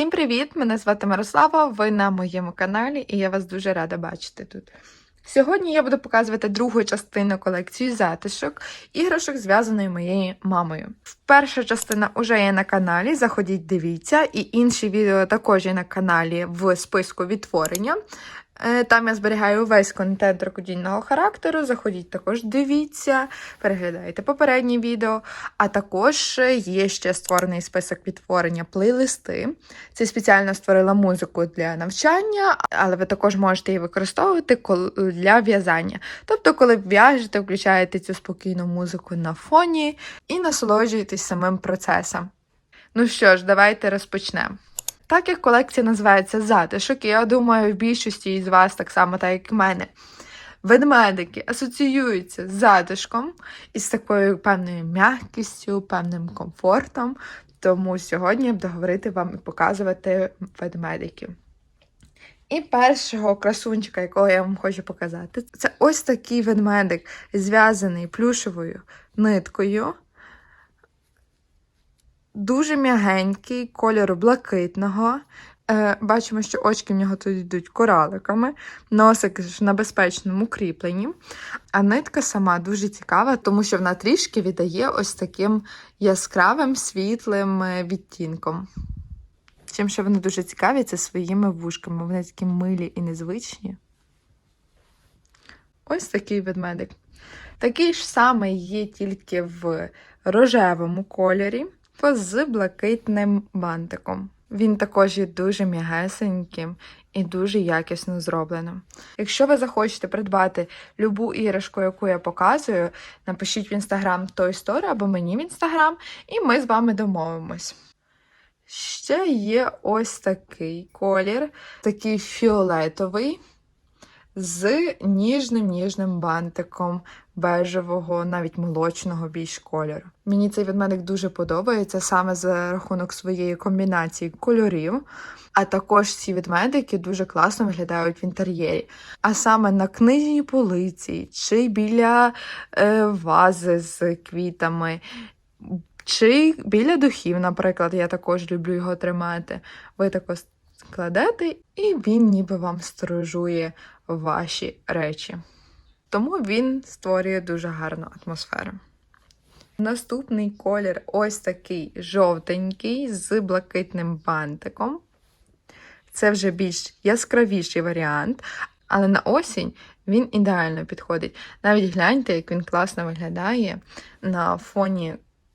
Всім привіт! Мене звати Мирослава. Ви на моєму каналі, і я вас дуже рада бачити тут. Сьогодні я буду показувати другу частину колекції затишок іграшок, зв'язаної моєю мамою. Перша частина вже є на каналі. Заходіть, дивіться, і інші відео також є на каналі в списку відтворення. Е, Там я зберігаю весь контент рукодільного характеру. Заходіть також, дивіться, переглядайте попередні відео. А також є ще створений список відтворення плейлисти. Це спеціально створила музику для навчання, але ви також можете її використовувати для в'язання. Тобто, коли в'яжете, включаєте цю спокійну музику на фоні і насолоджуєтесь самим процесом. Ну що ж, давайте розпочнемо. Так як колекція називається затишок, і я думаю, в більшості із вас, так само, так як в мене, ведмедики асоціюються з затишком і з такою певною м'якістю, певним комфортом. Тому сьогодні я буду говорити вам і показувати ведмедиків. І першого красунчика, якого я вам хочу показати, це ось такий ведмедик, зв'язаний плюшевою ниткою. Дуже м'ягенький, кольору блакитного. Е, бачимо, що очки в нього тут йдуть кораликами, носик ж на безпечному кріпленні. А нитка сама дуже цікава, тому що вона трішки віддає ось таким яскравим світлим е, відтінком. Чим ще вони дуже цікаві, це своїми вушками. Вони такі милі і незвичні. Ось такий ведмедик. Такий ж самий є тільки в рожевому кольорі з блакитним бантиком. Він також є дуже м'ягесеньким і дуже якісно зробленим. Якщо ви захочете придбати любу іграшку, яку я показую, напишіть в інстаграм Toy Story або мені в інстаграм, і ми з вами домовимось. Ще є ось такий колір, такий фіолетовий з ніжним ніжним бантиком бежевого, навіть молочного більш кольору. Мені цей ведмедик дуже подобається саме за рахунок своєї комбінації кольорів. А також ці ведмедики дуже класно виглядають в інтер'єрі. А саме на книжній полиці, чи біля е, вази з квітами, чи біля духів, наприклад, я також люблю його тримати. Ви також кладете, і він ніби вам сторожує ваші речі. Тому він створює дуже гарну атмосферу. Наступний колір ось такий жовтенький з блакитним бантиком. Це вже більш яскравіший варіант, але на осінь він ідеально підходить. Навіть гляньте, як він класно виглядає на фоні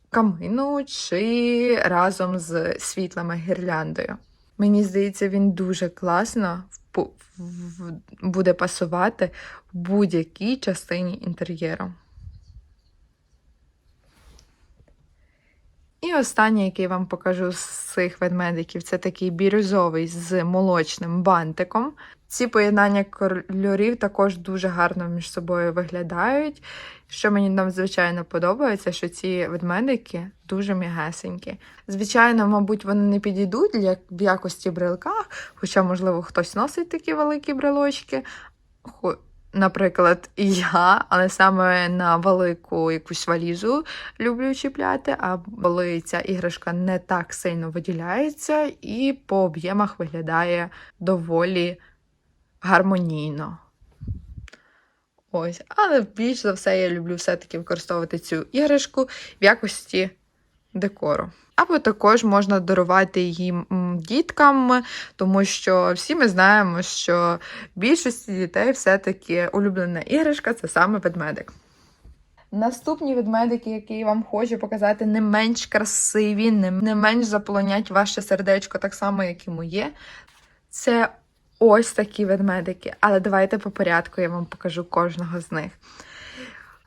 камину чи разом з світлами гірляндою. Мені здається, він дуже класно буде пасувати в будь-якій частині інтер'єру. І останнє, який я вам покажу з цих ведмедиків, це такий бірюзовий з молочним бантиком. Ці поєднання кольорів також дуже гарно між собою виглядають. Що мені надзвичайно подобається, що ці ведмедики дуже м'ягесенькі. Звичайно, мабуть, вони не підійдуть для якості брелка, хоча, можливо, хтось носить такі великі брелочки. Наприклад, і я, але саме на велику якусь валізу люблю чіпляти, а коли ця іграшка не так сильно виділяється і по об'ємах виглядає доволі гармонійно. Ось, але більш за все я люблю все-таки використовувати цю іграшку в якості декору. Або також можна дарувати її діткам, тому що всі ми знаємо, що більшості дітей все-таки улюблена іграшка це саме ведмедик. Наступні ведмедики, які я вам хочу показати, не менш красиві, не менш заполонять ваше сердечко, так само, як і моє. Це ось такі ведмедики. Але давайте по порядку я вам покажу кожного з них.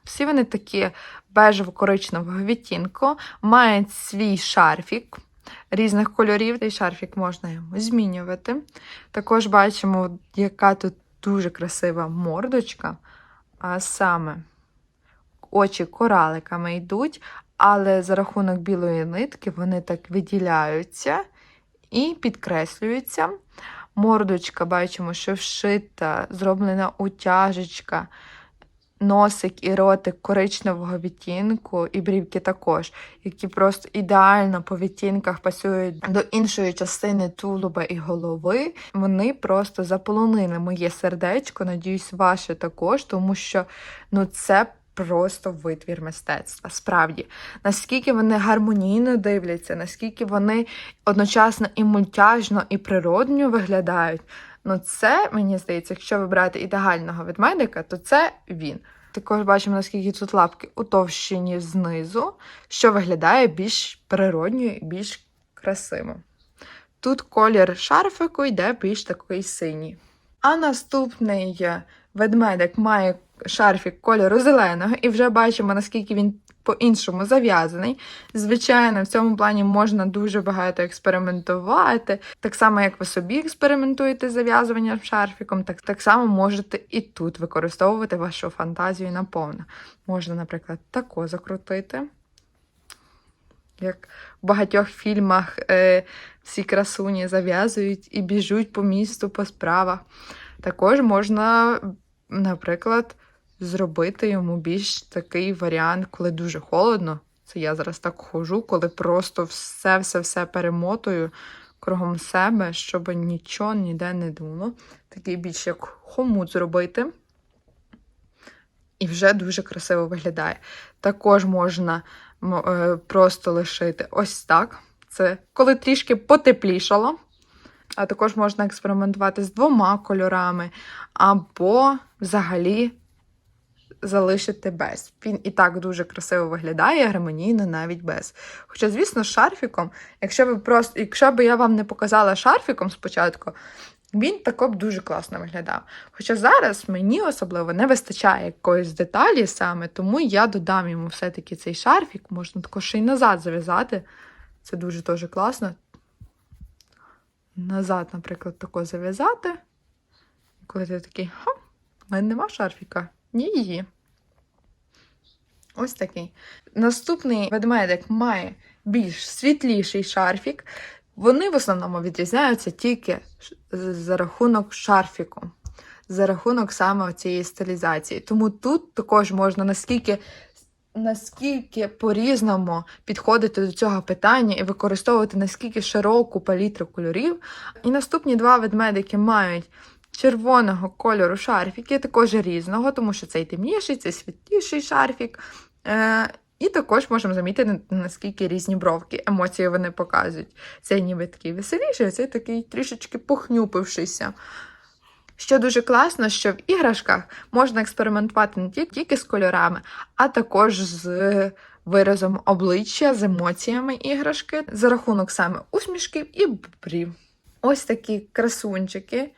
Всі вони такі бежево-коричневого відтінку, мають свій шарфік різних кольорів. Цей шарфік можна йому змінювати. Також бачимо, яка тут дуже красива мордочка, а саме очі кораликами йдуть, але за рахунок білої нитки вони так виділяються і підкреслюються. Мордочка, бачимо, що вшита, зроблена утяжечка. носик і ротик коричневого відтінку, і брівки також, які просто ідеально по відтінках пасують до іншої частини тулуба і голови. Вони просто заполонили моє сердечко. Надіюсь, ваше також, тому що ну це. Просто витвір мистецтва. Справді, наскільки вони гармонійно дивляться, наскільки вони одночасно і мультяжно, і природньо виглядають. Ну, це, мені здається, якщо ви брати ідеального ведмедика, то це він. Також бачимо, наскільки тут лапки утовщені знизу, що виглядає більш природньо і більш красиво. Тут колір шарфику йде більш такий синій. А наступний ведмедик має шарфік кольору зеленого, і вже бачимо, наскільки він по-іншому зав'язаний. Звичайно, в цьому плані можна дуже багато експериментувати. Так само, як ви собі експериментуєте з зав'язуванням шарфіком, так, так само можете і тут використовувати вашу фантазію наповно. Можна, наприклад, тако закрутити. Як в багатьох фільмах е, всі красуні зав'язують і біжуть по місту по справах. Також можна, наприклад, зробити йому більш такий варіант, коли дуже холодно. Це я зараз так хожу, коли просто все-все-все перемотую кругом себе, щоб нічого ніде не дуло. Такий більш як хомут зробити. І вже дуже красиво виглядає. Також можна е, просто лишити ось так. Це коли трішки потеплішало. А також можна експериментувати з двома кольорами, або взагалі залишити без. Він і так дуже красиво виглядає, гармонійно навіть без. Хоча, звісно, з шарфіком, якщо ви просто, якщо б я вам не показала шарфіком спочатку, він тако б дуже класно виглядав. Хоча зараз мені особливо не вистачає якоїсь деталі саме, тому я додам йому все-таки цей шарфік, можна також ще й назад зав'язати. Це дуже теж класно. Назад, наприклад, тако зав'язати. Коли ти такий, ха, в мене нема шарфіка. Її. Ось такий. Наступний ведмедик має більш світліший шарфік. Вони в основному відрізняються тільки за рахунок шарфіку, за рахунок саме цієї стилізації. Тому тут також можна наскільки, наскільки по-різному підходити до цього питання і використовувати наскільки широку палітру кольорів. І наступні два ведмедики мають червоного кольору шарфіки, також різного, тому що цей темніший, цей світліший шарфік. Е, і також можемо замітити, наскільки різні бровки, емоції вони показують. Цей ніби такий веселіший, а цей такий трішечки похнюпившийся. Що дуже класно, що в іграшках можна експериментувати не тільки з кольорами, а також з виразом обличчя, з емоціями іграшки, за рахунок саме усмішків і брів. Ось такі красунчики,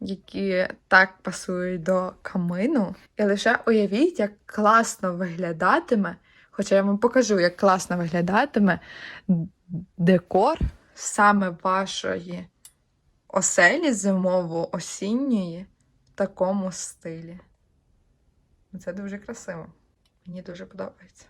які так пасують до камину. І лише уявіть, як класно виглядатиме, хоча я вам покажу, як класно виглядатиме декор саме вашої оселі зимово-осінньої в такому стилі. Це дуже красиво. Мені дуже подобається.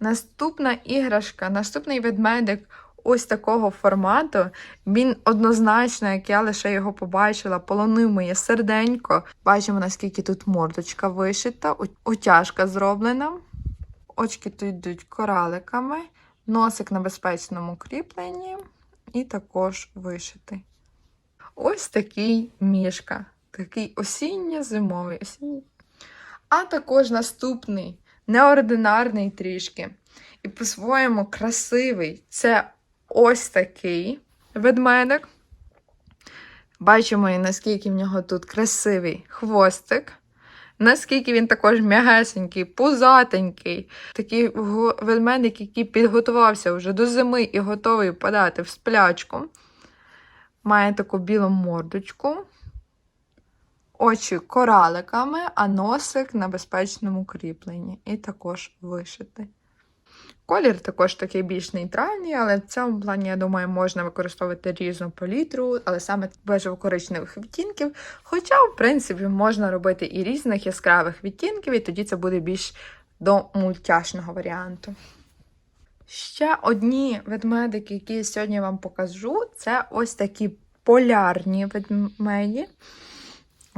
Наступна іграшка, наступний ведмедик ось такого формату. Він однозначно, як я лише його побачила, полонив моє серденько. Бачимо, наскільки тут мордочка вишита, утяжка зроблена. Очки тут йдуть кораликами, носик на безпечному кріпленні і також вишитий. Ось такий мішка. Такий осінньо-зимовий. Осінній. А також наступний, неординарний трішки. І по-своєму красивий. Це ось такий ведмедик. Бачимо, і наскільки в нього тут красивий хвостик. Наскільки він також м'ягесенький, пузатенький, такий ведмедик, який підготувався вже до зими і готовий подати в сплячку. Має таку білу мордочку, очі кораликами, а носик на безпечному кріпленні. І також вишитий. Колір також такий більш нейтральний, але в цьому плані, я думаю, можна використовувати різну палітру, але саме бежево-коричневих відтінків. Хоча, в принципі, можна робити і різних яскравих відтінків, і тоді це буде більш до мультяшного варіанту. Ще одні ведмедики, які я сьогодні вам покажу, це ось такі полярні ведмеді.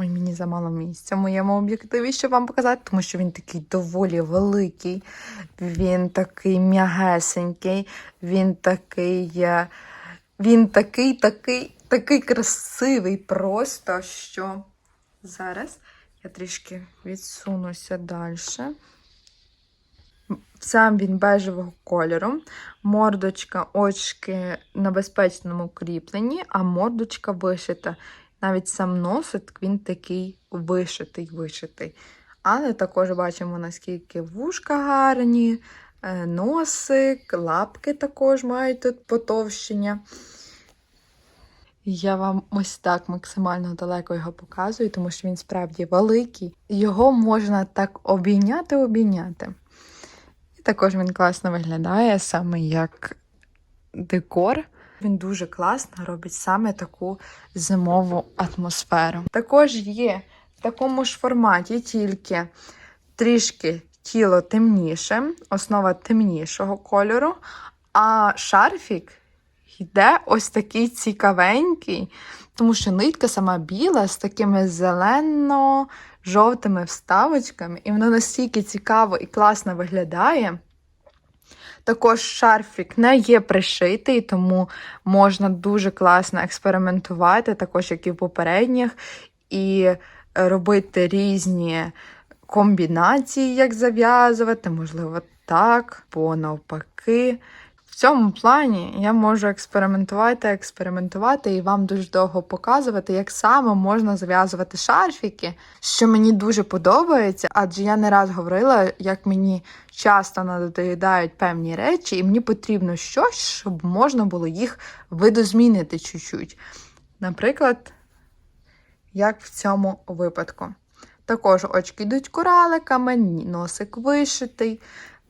Ой, мені замало місця в моєму об'єктиві, щоб вам показати, тому що він такий доволі великий, він такий м'ягесенький, він такий. е, Він такий, такий, такий красивий, просто що зараз я трішки відсунуся далі. Сам він бежевого кольору, мордочка, очки на безпечному кріпленні, а мордочка вишита. Навіть сам носик він такий вишитий, вишитий. Але також бачимо, наскільки вушка гарні, е, носик, лапки також мають тут потовщення. Я вам ось так максимально далеко його показую, тому що він справді великий. Його можна так обійняти, обійняти. І також він класно виглядає, саме як декор. Він дуже класно робить саме таку зимову атмосферу. Також є в такому ж форматі, тільки трішки тіло темніше, основа темнішого кольору, а шарфік йде ось такий цікавенький, тому що нитка сама біла з такими зелено-жовтими вставочками, і воно настільки цікаво і класно виглядає. Також шарфік не є пришитий, тому можна дуже класно експериментувати, також як і в попередніх, і робити різні комбінації, як зав'язувати, можливо, так, бо навпаки. В цьому плані я можу експериментувати, експериментувати і вам дуже довго показувати, як саме можна зав'язувати шарфіки, що мені дуже подобається, адже я не раз говорила, як мені часто надоїдають певні речі, і мені потрібно щось, щоб можна було їх видозмінити чуть-чуть. Наприклад, як в цьому випадку. Також очки йдуть кораликами, носик вишитий.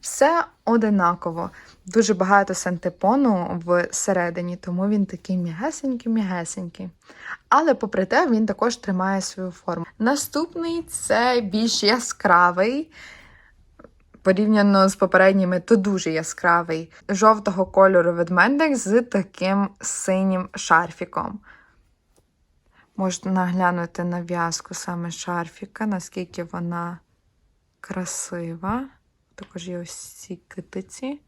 Все одинаково. Дуже багато синтепону всередині, тому він такий м'ягесенький-м'ягесенький. Але, попри те, він також тримає свою форму. Наступний це більш яскравий, порівняно з попередніми, то дуже яскравий жовтого кольору ведмедик з таким синім шарфіком. Можна глянути на в'язку саме шарфіка, наскільки вона красива. Також є ось ці китиці.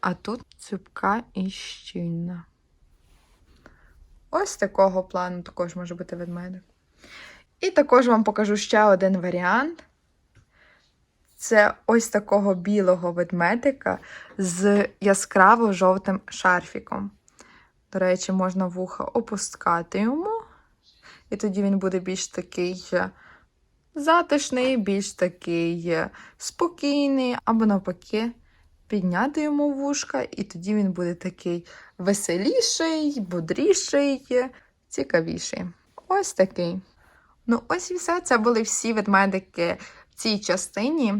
А тут цупка і щільна. Ось такого плану також може бути ведмедик. І також вам покажу ще один варіант. Це ось такого білого ведмедика з яскраво жовтим шарфіком. До речі, можна вуха опускати йому. І тоді він буде більш такий затишний, більш такий спокійний, або навпаки, підняти йому вушка, і тоді він буде такий веселіший, бодріший, цікавіший. Ось такий. Ну, ось і все. Це були всі ведмедики в цій частині.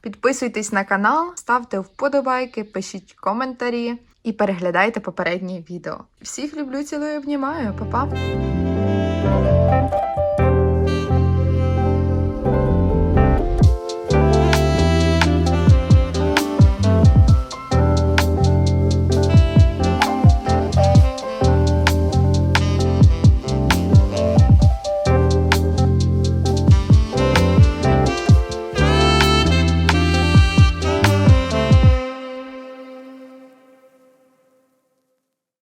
Підписуйтесь на канал, ставте вподобайки, пишіть коментарі і переглядайте попередні відео. Всіх люблю, цілую, обнімаю, Па-па!